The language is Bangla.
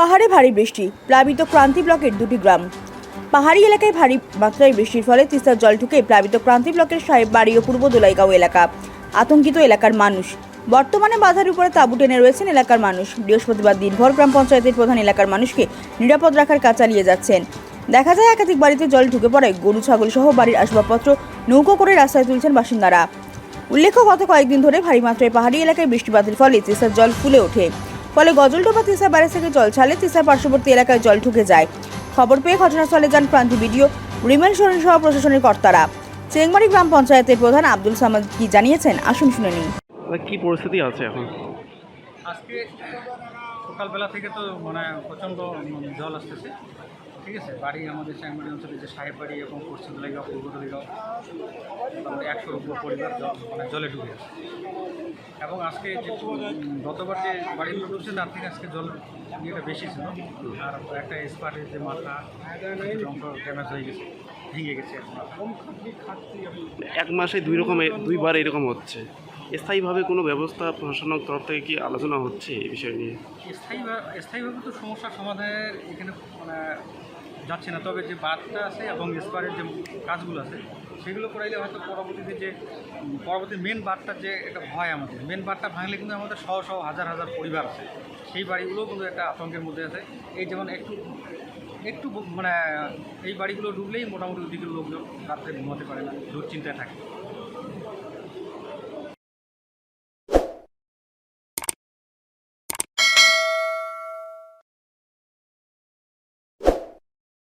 পাহাড়ে ভারী বৃষ্টি, প্লাবিত ক্রান্তি ব্লকের দুটি গ্রাম। পাহাড়ি এলাকায় ভারী মাত্রায় বৃষ্টির ফলে তিস্তার জল ঢুকে প্লাবিত ক্রান্তি ব্লকের সাহেব বাড়ি ও পূর্ব দোলাইগাঁও এলাকা। আতঙ্কিত এলাকার মানুষ। বর্তমানে বাধার উপরে তাঁবু টেনে রয়েছেন এলাকার মানুষ। বৃহস্পতিবার দিনভর গ্রাম পঞ্চায়েতের প্রধান এলাকার মানুষকে নিরাপদ রাখার কাজ চালিয়ে যাচ্ছেন। দেখা যায় একাধিক বাড়িতে জল ঢুকে পড়ায় গরু, ছাগল সহ বাড়ির আসবাবপত্র নৌকো করে রাস্তায় তুলছেন বাসিন্দারা। উল্লেখ্য, গত কয়েকদিন ধরে ভারী মাত্রায় পাহাড়ি এলাকায় বৃষ্টিপাতের ফলে তিস্তার জল ফুলে ওঠে। ফলে গজলডোবা তিসা ব্যারেজ থেকে জল ছাড়লে তিসা পার্শ্ববর্তী এলাকায় জল ঢুকে যায়। খবর পেয়ে ঘটনাস্থলে যান প্রান্তি বিডিও রিমেন সোরেন সহ প্রশাসনের কর্তারা। চেংমারি গ্রাম পঞ্চায়েতের প্রধান আব্দুল সামাদ কি জানিয়েছেন আসুন শুনে নিন কি পরিস্থিতি আছে এখন? আজকে সকালবেলা থেকে তো মানে প্রচণ্ড জল আসতেছে। ঠিক আছে? বাড়ি আমাদের চ্যাংমারি অঞ্চলে যে সাহেব বাড়ি এবং পশ্চিম দলিগাঁও পূর্ব দলিগাঁও মোটামুটি একশোর উপর পরিবার জল মানে জলে ডুবে আছে। এবং আজকে যে গতবার যে বাড়িগুলো ডুবছে তার থেকে আজকে জল ইয়েটা বেশি ছিল। আর একটা স্পাটের যে মাথা ড্যামেজ হয়ে গেছে, ভেঙে গেছে এক মাসে দুই রকম দুইবার এরকম হচ্ছে। স্থায়ীভাবে কোনো ব্যবস্থা প্রশাসনের তরফ থেকে কি আলোচনা হচ্ছে এই বিষয় নিয়ে? স্থায়ী স্থায়ীভাবে তো সমস্যার সমাধানের এখানে মানে যাচ্ছে না। তবে যে বাঁধটা আছে এবং স্পারের যে কাজগুলো আছে, সেগুলো করাইলে হয়তো পরবর্তীতে যে পরবর্তী মেন বাঁধটার যে একটা ভয় আমাদের। মেন বাঁধটা ভাঙলে কিন্তু আমাদের শহ শহ হাজার হাজার পরিবার আছে। সেই বাড়িগুলোও কিন্তু একটা আতঙ্কের মধ্যে আছে। এই যেমন একটু একটু মানে এই বাড়িগুলো ডুবলেই মোটামুটি ওদিকের লোকজন রাত্রে ঘুমাতে পারে না, দুশ্চিন্তায় থাকে।